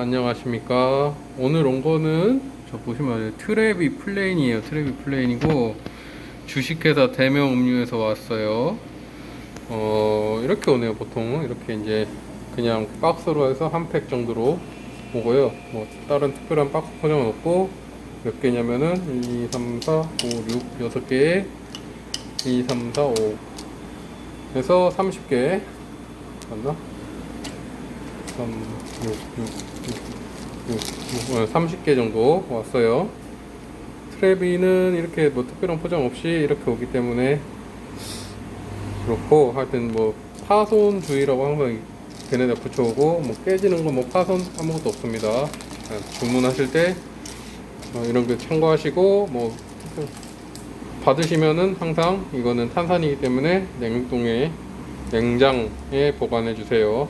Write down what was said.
안녕하십니까? 오늘 온 거는 저 보시면 트레비 플레인이에요. 트레비 플레인이고 주식회사 대명 음료에서 왔어요. 어 이렇게 오네요 보통. 이렇게 이제 그냥 박스로 해서 한 팩 정도로 오고요. 뭐 다른 특별한 박스 포장은 없고 몇 개냐면은 1, 2, 3, 4, 5, 6, 6개에 2, 3, 4, 5 해서 30개. 맞나? 3, 6, 6, 6, 6, 6, 30개 정도 왔어요. 트레비는 이렇게 뭐 특별한 포장 없이 이렇게 오기 때문에 그렇고 하여튼 뭐 파손주의라고 항상 걔네다 붙여오고 뭐 깨지는 거 뭐 파손 아무것도 없습니다. 그냥 주문하실 때 어, 이런 거 참고하시고 뭐 받으시면은 항상 이거는 탄산이기 때문에 냉동에 냉장에 보관해 주세요.